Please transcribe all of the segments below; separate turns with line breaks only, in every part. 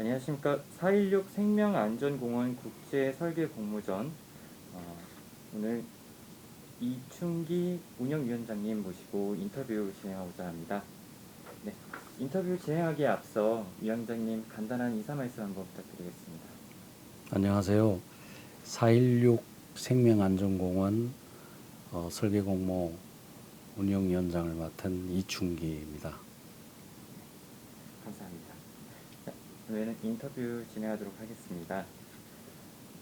안녕하십니까. 4.16 생명안전공원 국제설계공모전 어, 오늘 이충기 운영위원장님 모시고 인터뷰 진행하고자 합니다. 네, 인터뷰 진행하기에 앞서 위원장님 간단한 인사 말씀 한번 부탁드리겠습니다.
안녕하세요. 4.16 생명안전공원 어, 설계공모 운영위원장을 맡은 이충기입니다.
감사합니다. 자, 그러면 인터뷰 진행하도록 하겠습니다.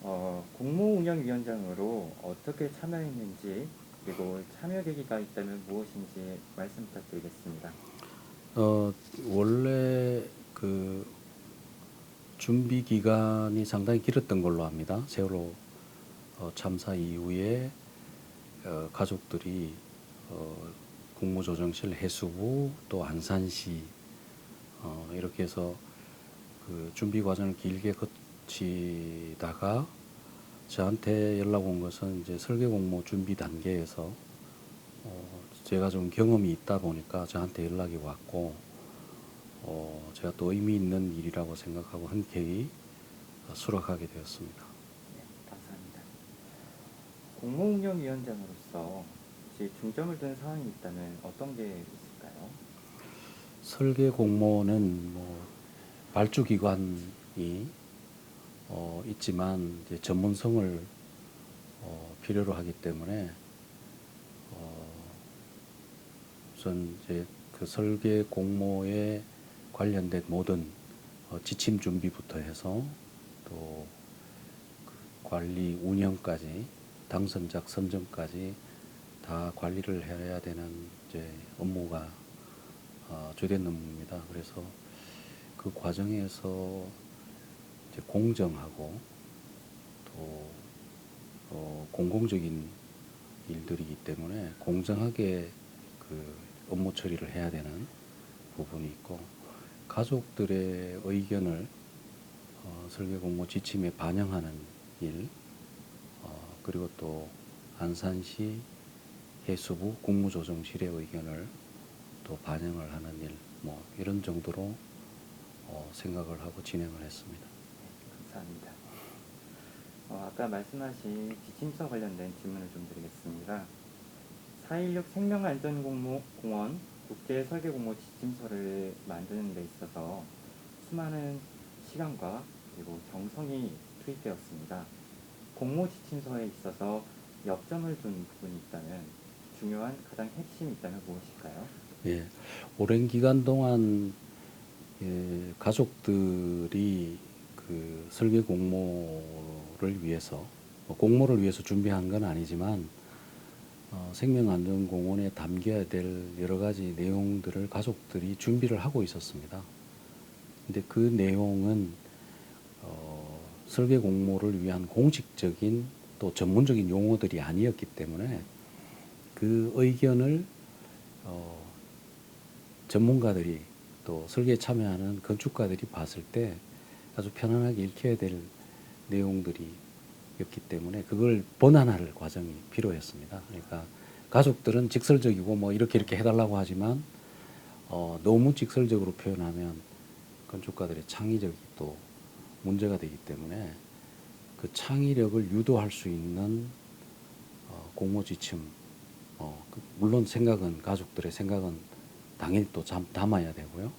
어, 공모운영위원장으로 어떻게 참여했는지 그리고 참여 계기가 있다면 무엇인지 말씀 부탁드리겠습니다.
어, 원래 그 준비 기간이 상당히 길었던 걸로 압니다. 세월호 어, 참사 이후에 어, 가족들이 어, 국무조정실 해수부 또 안산시 어, 이렇게 해서 그 준비 과정을 길게 거치다가 저한테 연락 온 것은 이제 설계 공모 준비 단계에서 어, 제가 좀 경험이 있다 보니까 저한테 연락이 왔고 어, 제가 또 의미 있는 일이라고 생각하고 흔쾌히 어, 수락하게 되었습니다.
네, 감사합니다. 공모운영위원장으로서 혹시 중점을 둔 사항이 있다면 어떤 게 있을까요?
설계 공모는 뭐 발주 기관이 어, 있지만 전문성을 어, 필요로 하기 때문에 어, 우선 이제 그 설계 공모에 관련된 모든 어, 지침 준비부터 해서 또 그 관리 운영까지 당선작 선정까지 다 관리를 해야 되는 이제 업무가 어, 주된 업무입니다. 그래서 그 과정에서 이제 공정하고 또 어, 공공적인 일들이기 때문에 공정하게 그 업무 처리를 해야 되는 부분이 있고 가족들의 의견을 어, 설계 공모 지침에 반영하는 일 어, 그리고 또 안산시 해수부 국무조정실의 의견을 또 반영을 하는 일, 뭐 이런 정도로 어, 생각을 하고 진행을 했습니다.
감사합니다. 어, 아까 말씀하신 지침서 관련된 질문을 좀 드리겠습니다. 4.16 생명안전공원 국제설계공모 지침서를 만드는 데 있어서 수많은 시간과 그리고 정성이 투입되었습니다. 공모 지침서에 있어서 역점을 둔 부분이 있다면 중요한 가장 핵심이 있다면 무엇일까요?
예, 오랜 기간 동안 예, 가족들이 그 설계 공모를 위해서 뭐 공모를 위해서 준비한 건 아니지만 어, 생명안전공원에 담겨야 될 여러 가지 내용들을 가족들이 준비를 하고 있었습니다. 근데 그 내용은 어, 설계 공모를 위한 공식적인 또 전문적인 용어들이 아니었기 때문에 그 의견을 어, 전문가들이 또 설계에 참여하는 건축가들이 봤을 때 아주 편안하게 읽혀야 될 내용들이 였기 때문에 그걸 번안할 과정이 필요했습니다. 그러니까 가족들은 직설적이고 뭐 이렇게 이렇게 해달라고 하지만 어, 너무 직설적으로 표현하면 건축가들의 창의력이 또 문제가 되기 때문에 그 창의력을 유도할 수 있는 어, 공모 지침 어, 그 물론 생각은 가족들의 생각은 당연히 또 잠, 담아야 되고요.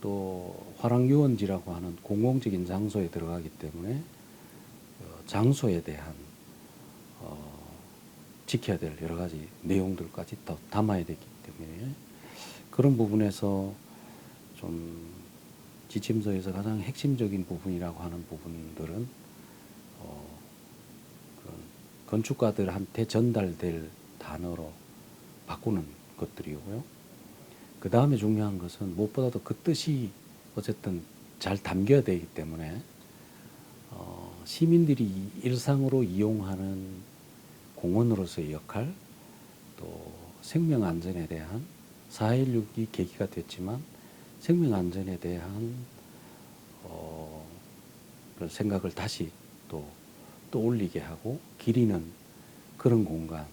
또 화랑유원지라고 하는 공공적인 장소에 들어가기 때문에 어, 장소에 대한 어, 지켜야 될 여러 가지 내용들까지 더 담아야 되기 때문에 그런 부분에서 좀 지침서에서 가장 핵심적인 부분이라고 하는 부분들은 어, 그런 건축가들한테 전달될 단어로 바꾸는 것들이고요. 그 다음에 중요한 것은 무엇보다도 그 뜻이 어쨌든 잘 담겨야 되기 때문에 어, 시민들이 일상으로 이용하는 공원으로서의 역할 또 생명 안전에 대한 4.16이 계기가 됐지만 생명 안전에 대한 어, 그런 생각을 다시 또 떠올리게 하고 기리는 그런 공간이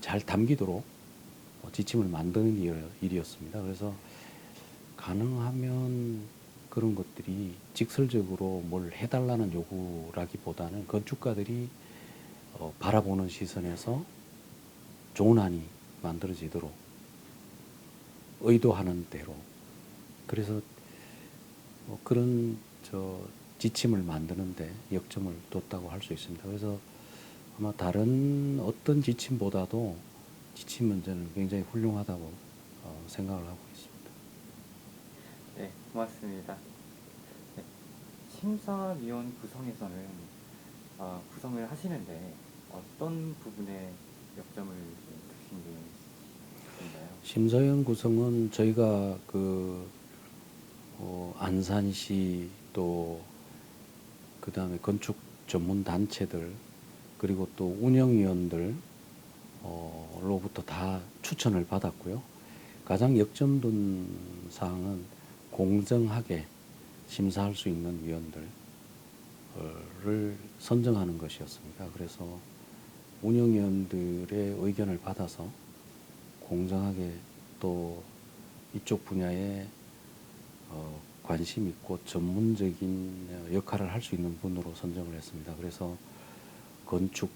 잘 담기도록 어, 지침을 만드는 일- 일이었습니다. 그래서 가능하면 그런 것들이 직설적으로 뭘 해달라는 요구라기보다는 건축가들이 어, 바라보는 시선에서 좋은 안이 만들어지도록 의도하는 대로 그래서 뭐 그런 저 지침을 만드는데 역점을 뒀다고 할 수 있습니다. 그래서 아마 다른 어떤 지침보다도 지침 문제는 굉장히 훌륭하다고 어, 생각을 하고 있습니다.
네, 고맙습니다. 네, 심사위원 구성에서는 어, 구성을 하시는데 어떤 부분에 역점을 두신 게 있을까요?
심사위원 구성은 저희가 그 어, 안산시 또 그다음에 건축 전문 단체들 그리고 또 운영위원들 어, 로부터 다 추천을 받았고요. 가장 역점 둔 사항은 공정하게 심사할 수 있는 위원들을 선정하는 것이었습니다. 그래서 운영위원들의 의견을 받아서 공정하게 또 이쪽 분야에 어, 관심 있고 전문적인 역할을 할 수 있는 분으로 선정을 했습니다. 그래서 건축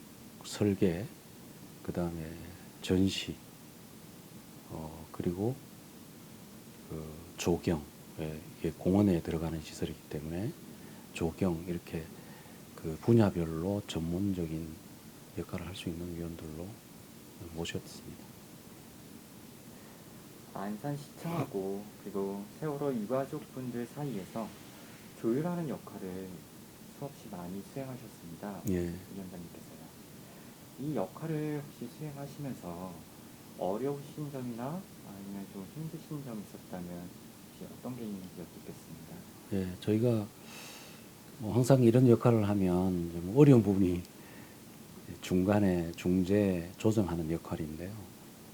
설계, 그 다음에 전시, 어, 그리고 그 조경, 예, 이게 공원에 들어가는 시설이기 때문에 조경 이렇게 그 분야별로 전문적인 역할을 할 수 있는 위원들로 모셨습니다.
안산시청하고 그리고 세월호 유가족분들 사이에서 조율하는 역할을 수없이 많이 수행하셨습니다.
예.
위원장님께서요. 이 역할을 혹시 수행하시면서 어려우신 점이나 아니면 좀 힘드신 점이 있었다면 혹시 어떤 게 있는지 여쭙겠습니다.
예, 저희가 뭐 항상 이런 역할을 하면 좀 어려운 부분이 중간에 중재 조정하는 역할인데요.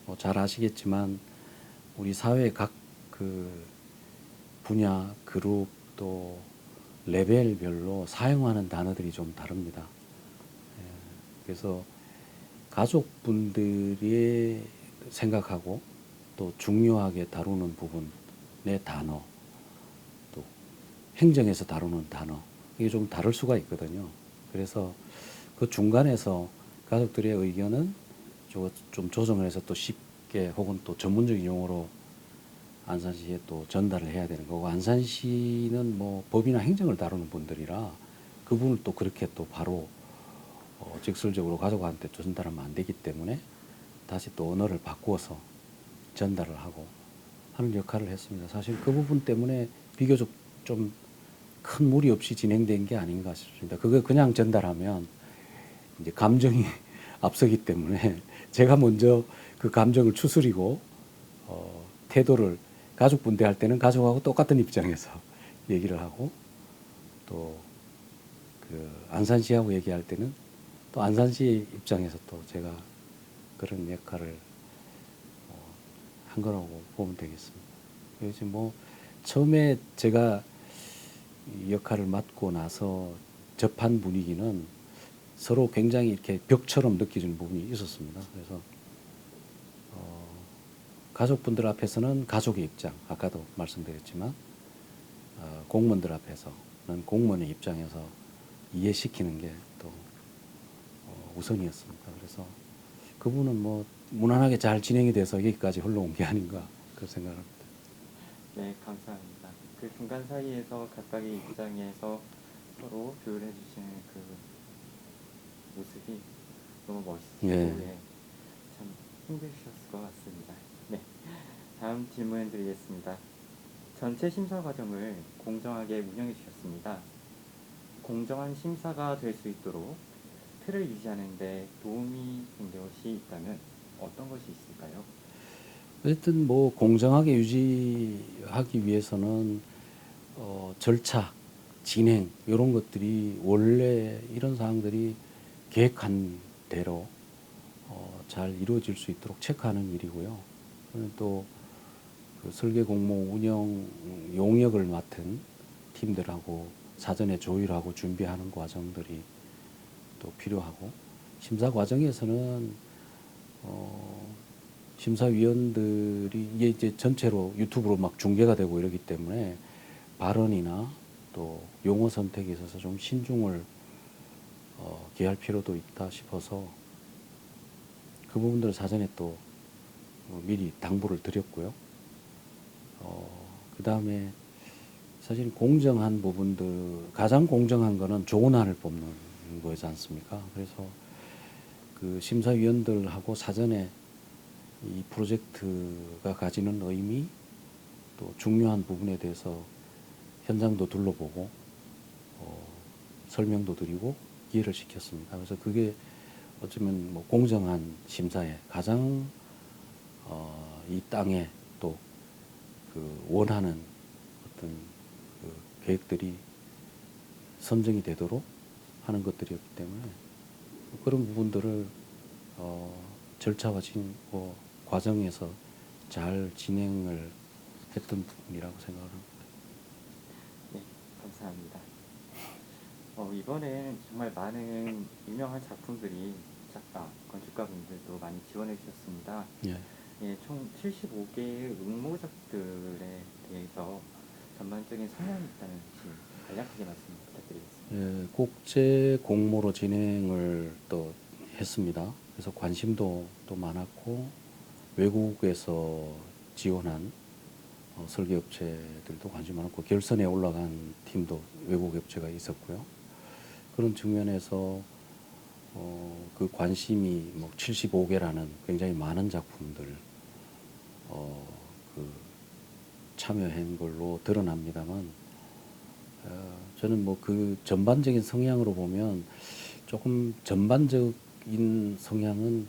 뭐 잘 아시겠지만 우리 사회 각 그 분야, 그룹 또 레벨별로 사용하는 단어들이 좀 다릅니다. 예, 그래서 가족분들이 생각하고 또 중요하게 다루는 부분의 단어 또 행정에서 다루는 단어 이게 좀 다를 수가 있거든요. 그래서 그 중간에서 가족들의 의견은 좀- 좀 조정을 해서 또 쉽게 혹은 또 전문적인 용어로 안산시에 또 전달을 해야 되는 거고 안산시는 뭐 법이나 행정을 다루는 분들이라 그 부분을 또 그렇게 또 바로 어, 직설적으로 가족한테 전달하면 안 되기 때문에 다시 또 언어를 바꾸어서 전달을 하고 하는 역할을 했습니다. 사실 그 부분 때문에 비교적 좀 큰 무리 없이 진행된 게 아닌가 싶습니다. 그거 그냥 전달하면 이제 감정이 앞서기 때문에 제가 먼저 그 감정을 추스리고 어, 태도를 가족 분 대할 때는 가족하고 똑같은 입장에서 얘기를 하고 또 그 안산시하고 얘기할 때는 또 안산시 입장에서 또 제가 그런 역할을 어, 한 거라고 보면 되겠습니다. 요즘 뭐 처음에 제가 이 역할을 맡고 나서 접한 분위기는 서로 굉장히 이렇게 벽처럼 느껴지는 부분이 있었습니다. 그래서 어, 가족분들 앞에서는 가족의 입장, 아까도 말씀드렸지만 어, 공무원들 앞에서는 공무원의 입장에서 이해시키는 게 우선이었습니다. 그래서 그분은 뭐 무난하게 잘 진행이 돼서 여기까지 흘러온 게 아닌가 그 생각합니다.
네, 감사합니다. 그 중간 사이에서 각각의 입장에서 서로 조율해 주시는 그 모습이 너무 멋있고
예.
예, 참 힘드셨을 것 같습니다. 네, 다음 질문 드리겠습니다. 전체 심사 과정을 공정하게 운영해 주셨습니다. 공정한 심사가 될 수 있도록 틀을 유지하는 데 도움이 된 것이 있다면 어떤 것이 있을까요?
어쨌든 뭐 공정하게 유지하기 위해서는 어, 절차, 진행 이런 것들이 원래 이런 사항들이 계획한 대로 어, 잘 이루어질 수 있도록 체크하는 일이고요. 또 그 설계 공모 운영 용역을 맡은 팀들하고 사전에 조율하고 준비하는 과정들이 또 필요하고 심사 과정에서는 어, 심사위원들이 이게 이제 전체로 유튜브로 막 중계가 되고 이러기 때문에 발언이나 또 용어 선택에 있어서 좀 신중을 어, 기할 필요도 있다 싶어서 그 부분들을 사전에 또 어, 미리 당부를 드렸고요. 어, 그 다음에 사실 공정한 부분들 가장 공정한 거는 좋은 안을 뽑는 거지 않습니까? 그래서 그 심사위원들하고 사전에 이 프로젝트가 가지는 의미 또 중요한 부분에 대해서 현장도 둘러보고 어, 설명도 드리고 이해를 시켰습니다. 그래서 그게 어쩌면 뭐 공정한 심사에 가장 어, 이 땅에 또 그 원하는 어떤 그 계획들이 선정이 되도록 하는 것들이었기 때문에 그런 부분들을 어, 절차와 진, 뭐 과정에서 잘 진행을 했던 부분이라고 생각을 합니다.
네, 감사합니다. 어, 이번엔 정말 많은 유명한 작품들이 작가, 건축가분들도 많이 지원해 주셨습니다.
예.
예, 총 75개의 응모작들에 대해서 전반적인 성향이 있다는 지 간략하게 말씀 부탁드리겠습니다.
예, 국제 공모로 진행을 또 했습니다. 그래서 관심도 또 많았고 외국에서 지원한 어, 설계 업체들도 관심 많았고 결선에 올라간 팀도 외국 업체가 있었고요. 그런 측면에서 어, 그 관심이 뭐 75개라는 굉장히 많은 작품들 어, 그 참여한 걸로 드러납니다만 어, 저는 뭐 그 전반적인 성향으로 보면 조금 전반적인 성향은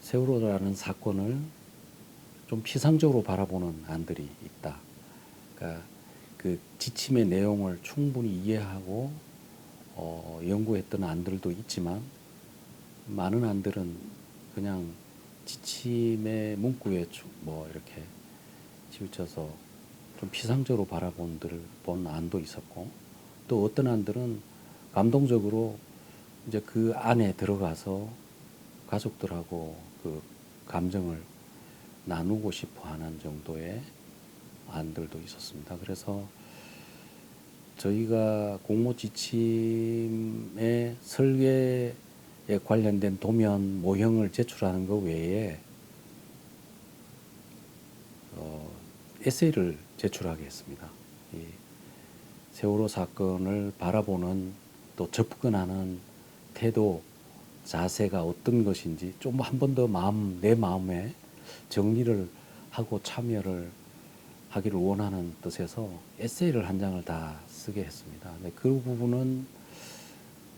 세월호라는 사건을 좀 피상적으로 바라보는 안들이 있다. 그러니까 그 지침의 내용을 충분히 이해하고 어, 연구했던 안들도 있지만 많은 안들은 그냥 지침의 문구에 주- 뭐 이렇게 치우쳐서 좀 피상적으로 바라본 들을 본 안도 있었고 또 어떤 안들은 감동적으로 이제 그 안에 들어가서 가족들하고 그 감정을 나누고 싶어 하는 정도의 안들도 있었습니다. 그래서 저희가 공모 지침의 설계에 관련된 도면 모형을 제출하는 것 외에 어, 에세이를 제출하게 했습니다. 이 세월호 사건을 바라보는 또 접근하는 태도, 자세가 어떤 것인지 좀 한 번 더 마음 내 마음에 정리를 하고 참여를 하기를 원하는 뜻에서 에세이를 한 장을 다 쓰게 했습니다. 네, 그 부분은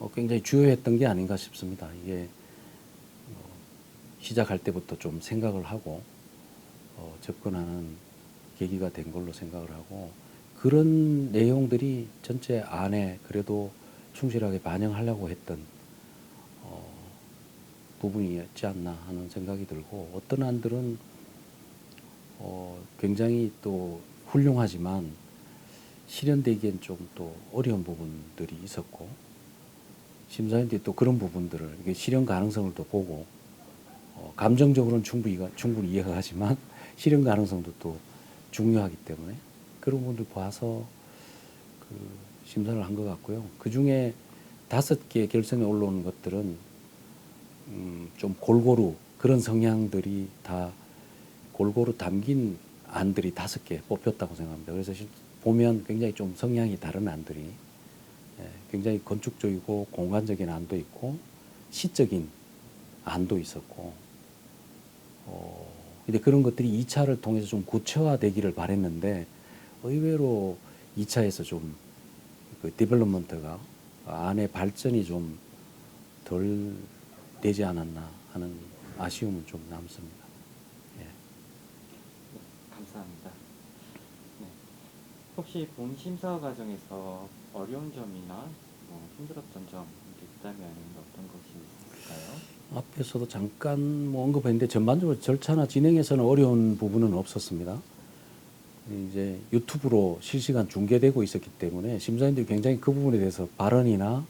어, 굉장히 주요했던 게 아닌가 싶습니다. 이게 어, 시작할 때부터 좀 생각을 하고 어, 접근하는 계기가 된 걸로 생각을 하고 그런 내용들이 전체 안에 그래도 충실하게 반영하려고 했던 어, 부분이었지 않나 하는 생각이 들고 어떤 안들은 어, 굉장히 또 훌륭하지만 실현되기엔 좀 또 어려운 부분들이 있었고 심사위원들이 또 그런 부분들을 이게 실현 가능성을 또 보고 어, 감정적으로는 충분히 충분히 이해가 가지만 실현 가능성도 또 중요하기 때문에 그런 부분들 봐서 그 심사를 한 것 같고요. 그 중에 다섯 개 결선에 올라오는 것들은 음, 좀 골고루 그런 성향들이 다 골고루 담긴 안들이 다섯 개 뽑혔다고 생각합니다. 그래서 실- 보면 굉장히 좀 성향이 다른 안들이 예, 굉장히 건축적이고 공간적인 안도 있고 시적인 안도 있었고 어, 근데 그런 것들이 2차를 통해서 좀 구체화되기를 바랬는데 의외로 2차에서 좀 그 디벨롭먼트가 안에 발전이 좀 덜 되지 않았나 하는 아쉬움은 좀 남습니다. 예.
네, 감사합니다. 네. 혹시 본 심사 과정에서 어려운 점이나 뭐 힘들었던 점 있다면 어떤 것이 있을까요?
앞에서도 잠깐 뭐 언급했는데 전반적으로 절차나 진행에서는 어려운 부분은 없었습니다. 이제 유튜브로 실시간 중계되고 있었기 때문에 심사위원들이 굉장히 그 부분에 대해서 발언이나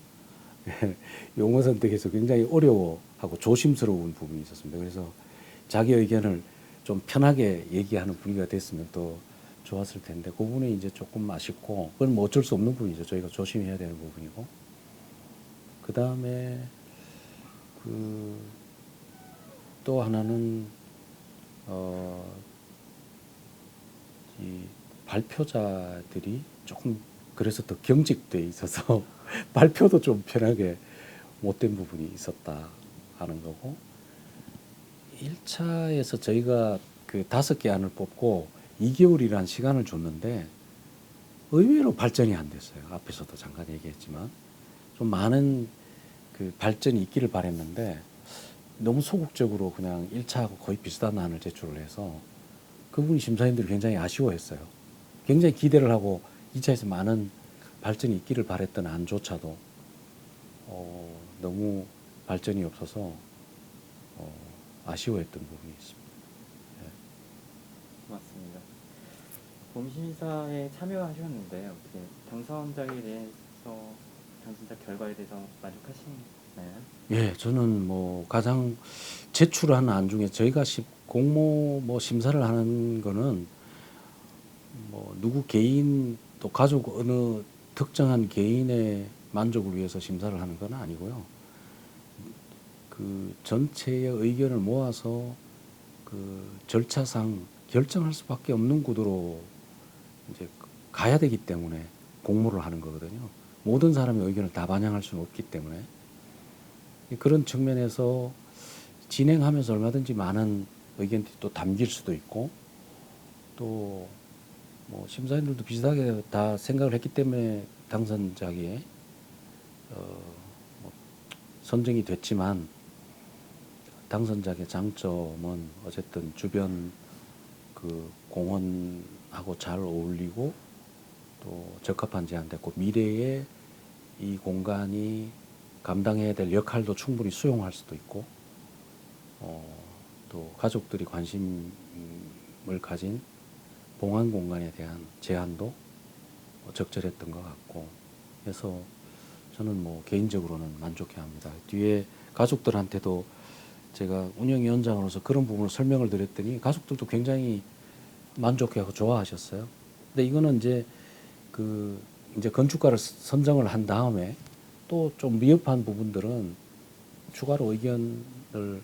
용어 선택에서 굉장히 어려워하고 조심스러운 부분이 있었습니다. 그래서 자기 의견을 좀 편하게 얘기하는 분위기가 됐으면 또 좋았을 텐데 그 부분이 이제 조금 아쉽고 그건 뭐 어쩔 수 없는 부분이죠. 저희가 조심해야 되는 부분이고 그 다음에 그 또 하나는 어, 이 발표자들이 조금 그래서 더 경직돼 있어서 발표도 좀 편하게 못된 부분이 있었다 하는 거고 1차에서 저희가 그 다섯 개 안을 뽑고 2개월이라는 시간을 줬는데 의외로 발전이 안 됐어요. 앞에서도 잠깐 얘기했지만 좀 많은 그 발전이 있기를 바랬는데 너무 소극적으로 그냥 1차하고 거의 비슷한 안을 제출을 해서 그분이 심사위원들이 굉장히 아쉬워했어요. 굉장히 기대를 하고 2차에서 많은 발전이 있기를 바랬던 안조차도 어, 너무 발전이 없어서 어, 아쉬워했던 부분이 있습니다.
고맙습니다. 봄심사에 참여하셨는데 어떻게 당선자에 대해서 당선자 결과에 대해서 만족하시나요?
예, 저는 뭐 가장 제출한 안 중에 저희가 시- 공모 뭐 심사를 하는 거는 뭐 누구 개인 또 가족 어느 특정한 개인의 만족을 위해서 심사를 하는 건 아니고요. 그 전체의 의견을 모아서 그 절차상 결정할 수밖에 없는 구도로 이제 가야 되기 때문에 공모를 하는 거거든요. 모든 사람의 의견을 다 반영할 수는 없기 때문에 그런 측면에서 진행하면서 얼마든지 많은 의견들이 또 담길 수도 있고 또 뭐 심사위원들도 비슷하게 다 생각을 했기 때문에 당선자기에 어, 뭐 선정이 됐지만 당선자의 장점은 어쨌든 주변 그 공원하고 잘 어울리고 또 적합한 제한됐고 미래에 이 공간이 감당해야 될 역할도 충분히 수용할 수도 있고 어, 또 가족들이 관심을 가진 봉안 공간에 대한 제한도 뭐 적절했던 것 같고 그래서 저는 뭐 개인적으로는 만족해합니다. 뒤에 가족들한테도 제가 운영위원장으로서 그런 부분을 설명을 드렸더니 가족들도 굉장히 만족해하고 좋아하셨어요. 근데 이거는 이제 그 이제 건축가를 선정을 한 다음에 또 좀 미흡한 부분들은 추가로 의견을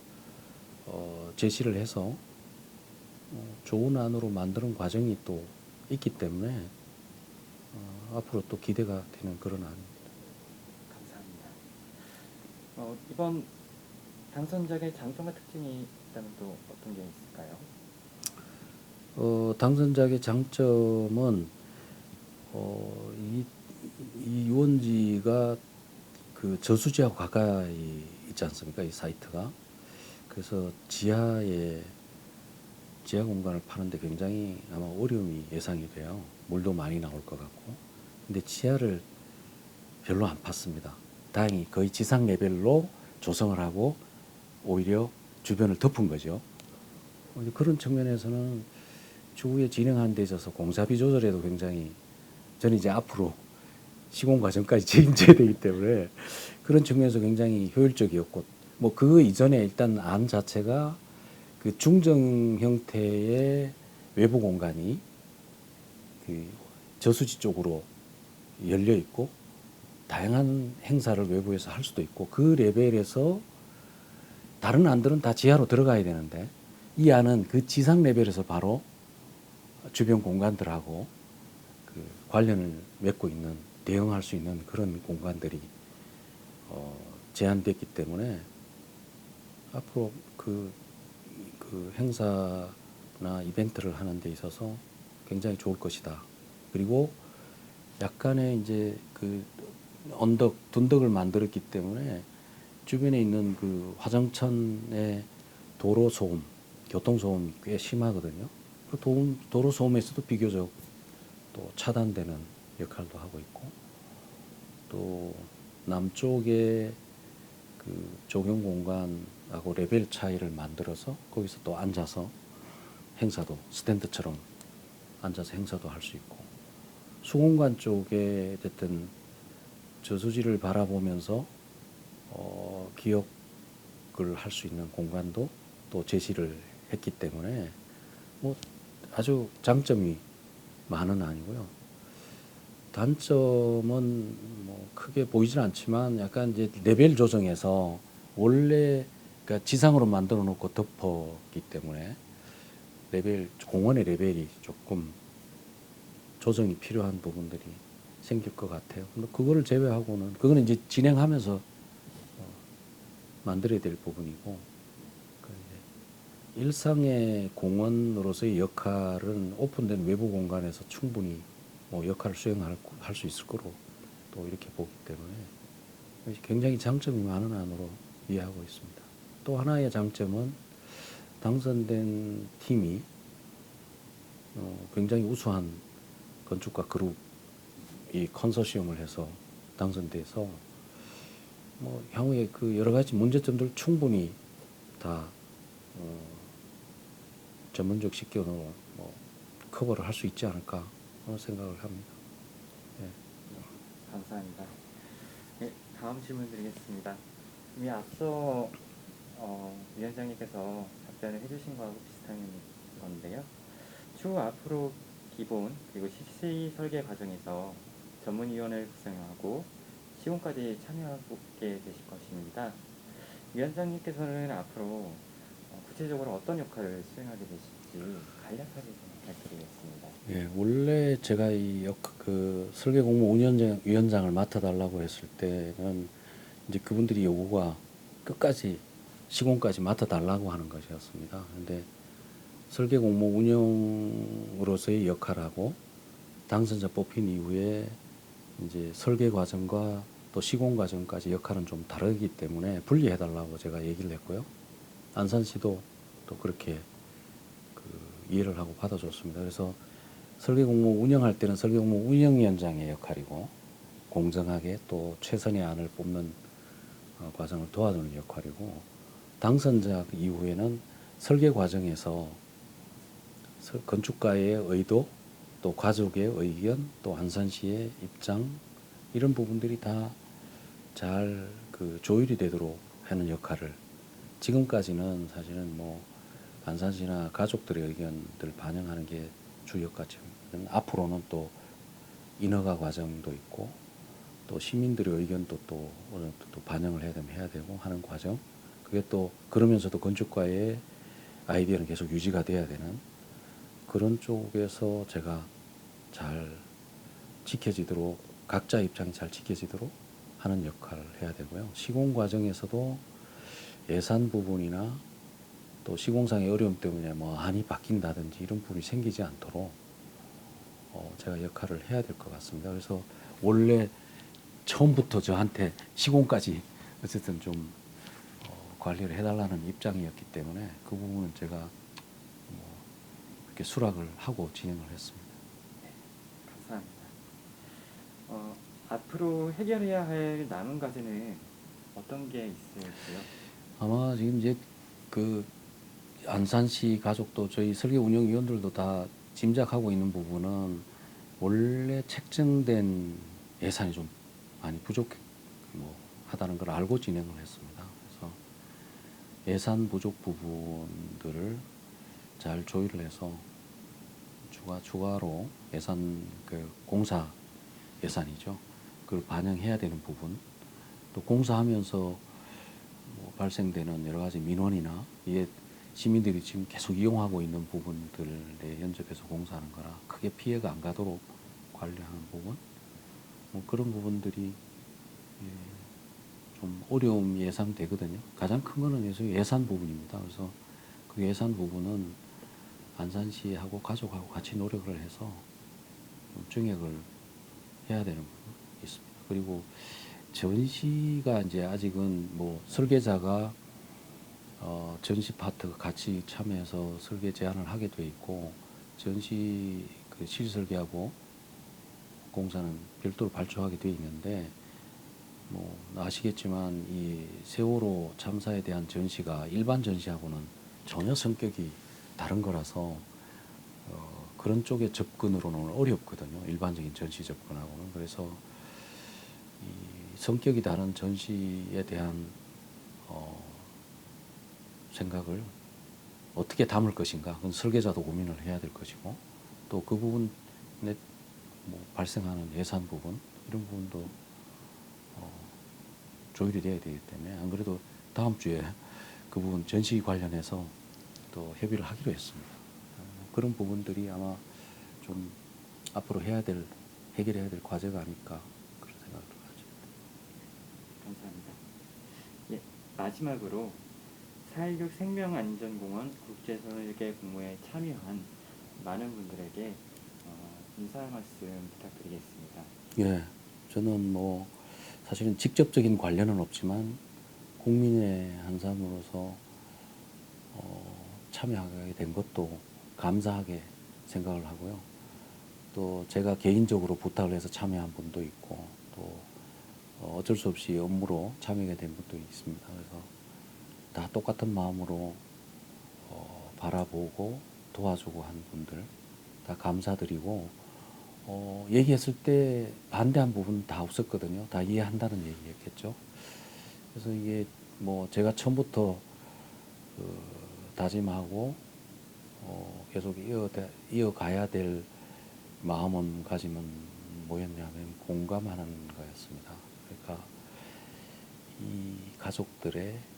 어, 제시를 해서 어, 좋은 안으로 만드는 과정이 또 있기 때문에 어, 앞으로 또 기대가 되는 그런 안입니다.
감사합니다. 어, 이번 당선자의 장점과 특징이 있다면 또 어떤 게 있을까요?
어, 당선자의 장점은 어, 이, 이 유원지가 그 저수지하고 가까이 있지 않습니까? 이 사이트가. 그래서 지하에 지하 공간을 파는데 굉장히 아마 어려움이 예상이 돼요. 물도 많이 나올 것 같고. 근데 지하를 별로 안 팠습니다. 다행히 거의 지상 레벨로 조성을 하고 오히려 주변을 덮은 거죠. 어, 그런 측면에서는 추후에 진행하는 데 있어서 공사비 조절에도 굉장히 저는 이제 앞으로 시공 과정까지 책임져야 되기 때문에 그런 측면에서 굉장히 효율적이었고 뭐 그 이전에 일단 안 자체가 그 중정 형태의 외부 공간이 그 저수지 쪽으로 열려 있고 다양한 행사를 외부에서 할 수도 있고 그 레벨에서 다른 안들은 다 지하로 들어가야 되는데 이 안은 그 지상 레벨에서 바로 주변 공간들하고 그 관련을 맺고 있는 대응할 수 있는 그런 공간들이 어, 제한됐기 때문에 앞으로 그, 그 행사나 이벤트를 하는 데 있어서 굉장히 좋을 것이다. 그리고 약간의 이제 그 언덕, 둔덕을 만들었기 때문에 주변에 있는 그 화정천의 도로 소음, 교통 소음이 꽤 심하거든요. 그 도로 소음에서도 비교적 또 차단되는 역할도 하고 있고 또 남쪽에 그 조경 공간하고 레벨 차이를 만들어서 거기서 또 앉아서 행사도 스탠드처럼 앉아서 행사도 할 수 있고 수공관 쪽에 어쨌든 저수지를 바라보면서 어, 기억을 할 수 있는 공간도 또 제시를 했기 때문에 뭐 아주 장점이 많은 아니고요. 단점은 뭐 크게 보이진 않지만 약간 이제 레벨 조정에서 원래 그러니까 지상으로 만들어 놓고 덮었기 때문에 레벨 공원의 레벨이 조금 조정이 필요한 부분들이 생길 것 같아요. 근데 그거를 제외하고는 그거는 이제 진행하면서 어, 만들어야 될 부분이고 일상의 공원으로서의 역할은 오픈된 외부 공간에서 충분히 뭐 역할을 수행할 할수 있을 거로 또 이렇게 보기 때문에 굉장히 장점이 많은 안으로 이해하고 있습니다. 또 하나의 장점은 당선된 팀이 어, 굉장히 우수한 건축가 그룹 이 컨소시엄을 해서 당선돼서 뭐 향후에 그 여러 가지 문제점들 충분히 다 어, 전문적 식견으로 뭐 커버를 할 수 있지 않을까 하는 생각을 합니다. 예.
감사합니다. 네, 다음 질문 드리겠습니다. 이미 앞서 어, 위원장님께서 답변을 해주신 거하고 비슷한 건데요. 추후 앞으로 기본 그리고 실시 설계 과정에서 전문위원회를 구성하고 시공까지 참여하게 되실 것입니다. 위원장님께서는 앞으로 어, 구체적으로 어떤 역할을 수행하게 되실지 간략하게 좀 부탁드리겠습니다.
예, 원래 제가 이 역, 그 설계 공모 운영장 위원장을 맡아달라고 했을 때는 이제 그분들이 요구가 끝까지 시공까지 맡아달라고 하는 것이었습니다. 근데 설계 공모 운영으로서의 역할하고 당선자 뽑힌 이후에 이제 설계 과정과 또 시공 과정까지 역할은 좀 다르기 때문에 분리해달라고 제가 얘기를 했고요. 안산시도 또 그렇게 그 이해를 하고 받아줬습니다. 그래서 설계 공모 운영할 때는 설계 공모 운영위원장의 역할이고 공정하게 또 최선의 안을 뽑는 어, 과정을 도와주는 역할이고 당선자 이후에는 설계 과정에서 설- 건축가의 의도 또 가족의 의견 또 안산시의 입장 이런 부분들이 다 잘 그 조율이 되도록 하는 역할을 지금까지는 사실은 뭐 안산시나 가족들의 의견들을 반영하는 게 주역같지만 앞으로는 또 인허가 과정도 있고 또 시민들의 의견도 또 어느 정도 또 반영을 해야 되면 해야 되고 하는 과정 그게 또 그러면서도 건축가의 아이디어는 계속 유지가 돼야 되는 그런 쪽에서 제가 잘 지켜지도록 각자 입장이 잘 지켜지도록 하는 역할을 해야 되고요. 시공 과정에서도 예산 부분이나 또 시공상의 어려움 때문에 뭐 안이 바뀐다든지 이런 부분이 생기지 않도록 어, 제가 역할을 해야 될 것 같습니다. 그래서 원래 처음부터 저한테 시공까지 어쨌든 좀 어, 관리를 해달라는 입장이었기 때문에 그 부분은 제가 뭐 이렇게 수락을 하고 진행을 했습니다.
감사합니다. 어, 앞으로 해결해야 할 남은 과제는 어떤 게 있을지요?
아마 지금 이제 그 안산시 가족도 저희 설계 운영위원들도 다 짐작하고 있는 부분은 원래 책정된 예산이 좀 많이 부족 뭐 하다는 걸 알고 진행을 했습니다. 그래서 예산 부족 부분들을 잘 조율을 해서 추가 추가로 예산 그 공사 예산이죠. 그걸 반영해야 되는 부분 또 공사하면서 뭐 발생되는 여러 가지 민원이나 이게 시민들이 지금 계속 이용하고 있는 부분들에 연접해서 공사하는 거라 크게 피해가 안 가도록 관리하는 부분 뭐 그런 부분들이 예, 좀 어려움이 예상되거든요. 가장 큰 거는 예서 예산 부분입니다. 그래서 그 예산 부분은 안산시하고 가족하고 같이 노력을 해서 좀 증액을 해야 되는 부분이 있습니다. 그리고 전시가 이제 아직은 뭐 설계자가 어, 전시 파트 같이 참여해서 설계 제안을 하게 돼 있고 전시 그 실설계하고 공사는 별도로 발주하게 돼 있는데 뭐 아시겠지만 이 세월호 참사에 대한 전시가 일반 전시하고는 전혀 성격이 다른 거라서 어, 그런 쪽의 접근으로는 어렵거든요. 일반적인 전시 접근하고는 그래서 이 성격이 다른 전시에 대한 어, 생각을 어떻게 담을 것인가 그건 설계자도 고민을 해야 될 것이고 또 그 부분에 뭐 발생하는 예산 부분 이런 부분도 어, 조율이 돼야 되기 때문에 안 그래도 다음 주에 그 부분 전시 관련해서 또 협의를 하기로 했습니다. 어, 그런 부분들이 아마 좀 앞으로 해야 될 해결해야 될 과제가 아닐까 그런 생각을 가집니다.
감사합니다. 예, 마지막으로 4.16 생명안전공원 국제설계 공모에 참여한 많은 분들에게 어, 인사 말씀 부탁드리겠습니다.
예, 저는 뭐 사실은 직접적인 관련은 없지만 국민의 한 사람으로서 어, 참여하게 된 것도 감사하게 생각을 하고요. 또 제가 개인적으로 부탁을 해서 참여한 분도 있고 또 어, 어쩔 수 없이 업무로 참여하게 된 분도 있습니다. 그래서 다 똑같은 마음으로 어, 바라보고 도와주고 한 분들 다 감사드리고 어, 얘기했을 때 반대한 부분 다 없었거든요. 다 이해한다는 얘기였겠죠. 그래서 이게 뭐 제가 처음부터 그 다짐하고 어, 계속 이어 이어가야 될 마음은 가지면 뭐였냐면 공감하는 거였습니다. 그러니까 이 가족들의 에,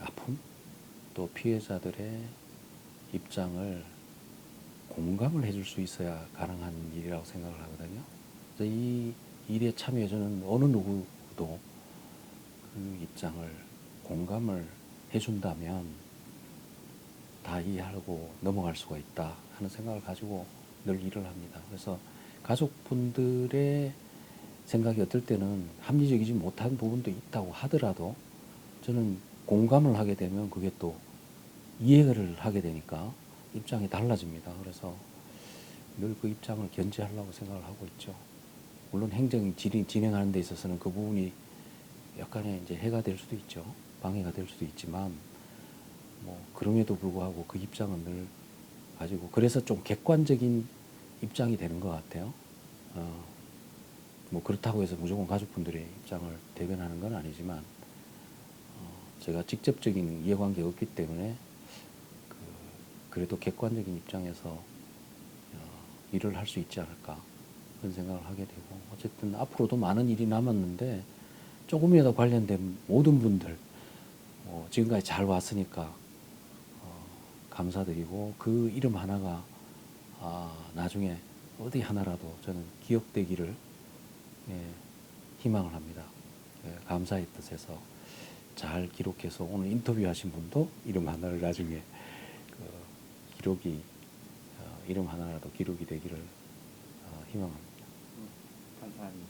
아픔 또 피해자들의 입장을 공감을 해줄 수 있어야 가능한 일이라고 생각을 하거든요. 이 일에 참여해주는 어느 누구도 그 입장을 공감을 해준다면 다 이해하고 넘어갈 수가 있다 하는 생각을 가지고 늘 일을 합니다. 그래서 가족분들의 생각이 어떨 때는 합리적이지 못한 부분도 있다고 하더라도 저는 공감을 하게 되면 그게 또 이해를 하게 되니까 입장이 달라집니다. 그래서 늘 그 입장을 견지하려고 생각을 하고 있죠. 물론 행정 진행- 진행하는 데 있어서는 그 부분이 약간의 이제 해가 될 수도 있죠. 방해가 될 수도 있지만 뭐 그럼에도 불구하고 그 입장은 늘 가지고 그래서 좀 객관적인 입장이 되는 것 같아요. 어, 뭐 그렇다고 해서 무조건 가족분들의 입장을 대변하는 건 아니지만 어, 제가 직접적인 이해관계가 없기 때문에 그, 그래도 객관적인 입장에서 어, 일을 할 수 있지 않을까 그런 생각을 하게 되고 어쨌든 앞으로도 많은 일이 남았는데 조금이라도 관련된 모든 분들 뭐 지금까지 잘 왔으니까 어, 감사드리고 그 이름 하나가 아, 나중에 어디 하나라도 저는 기억되기를 예, 희망을 합니다. 예, 감사의 뜻에서 잘 기록해서 오늘 인터뷰하신 분도 이름 하나를 나중에 그 기록이 어, 이름 하나라도 기록이 되기를 어, 희망합니다.
음, 감사합니다.